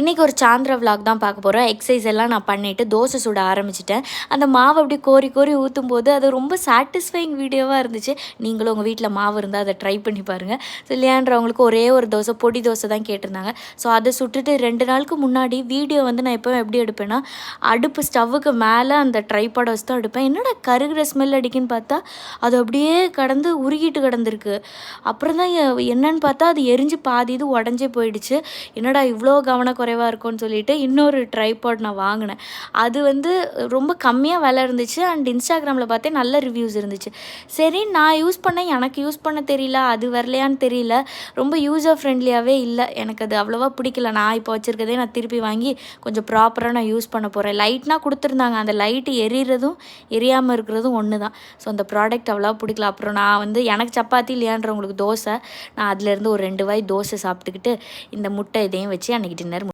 இன்றைக்கி ஒரு சாந்திர விலாக் தான் பார்க்க போகிறோம் எக்ஸசைஸ் எல்லாம் நான் பண்ணிவிட்டு தோசை சுட ஆரம்பிச்சிட்டேன். அந்த மாவு அப்படி கோரி கோரி ஊற்றும் போது அது ரொம்ப சாட்டிஸ்ஃபைங் வீடியோவாக இருந்துச்சு. நீங்களும் உங்கள் வீட்டில் மாவு இருந்தால் அதை ட்ரை பண்ணி பாருங்கள் ஸோ இல்லையான்றவங்களுக்கு ஒரே ஒரு தோசை பொடி தோசை தான் கேட்டிருந்தாங்க. ஸோ அதை சுட்டுட்டு ரெண்டு நாளுக்கு முன்னாடி வீடியோ வந்து நான் எப்போ எப்படி எடுப்பேன்னா அடுப்பு ஸ்டவ்வுக்கு மேலே அந்த ட்ரைபாட் வச்சு தான் எடுப்பேன். என்னடா கருகிற ஸ்மெல் அடிக்குன்னு பார்த்தா அது அப்படியே கடந்து உருகிட்டு கிடந்திருக்கு. அப்புறம் தான் என்னன்னு பார்த்தா அது எரிஞ்சு பாதி இது உடஞ்சே போயிடுச்சு. என்னடா இவ்வளோ கவனம் குறைவாக இருக்கும்னு சொல்லிட்டு இன்னொரு ட்ரைபாட் நான் வாங்கினேன். அது வந்து ரொம்ப கம்மியாக விலை இருந்துச்சு. அண்ட் இன்ஸ்டாகிராமில் பார்த்தே நல்ல ரிவ்யூஸ் இருந்துச்சு. சரி நான் யூஸ் பண்ண எனக்கு யூஸ் பண்ண தெரியல. அது வரலையான்னு தெரியல. ரொம்ப யூஸர் ஃப்ரெண்ட்லியாகவே இல்லை. எனக்கு அது அவ்வளோவா பிடிக்கல. நான் இப்போ வச்சுருக்கதே நான் திருப்பி வாங்கி கொஞ்சம் ப்ராப்பராக நான் யூஸ் பண்ண போகிறேன் லைட்னா கொடுத்துருந்தாங்க. அந்த லைட்டு எரியறதும் எரியாமல் இருக்கிறதும் ஒன்று தான் ஸோ அந்த ப்ராடக்ட் அவ்வளோவா பிடிக்கல. அப்புறம் நான் வந்து எனக்கு சப்பாத்தி இல்லையான்றவங்களுக்கு தோசை. நான் அதுலேருந்து ஒரு ரெண்டு வாய் தோசை சாப்பிட்டுக்கிட்டு இந்த முட்டை இதையும் வச்சு அன்றைக்கி டின்னர்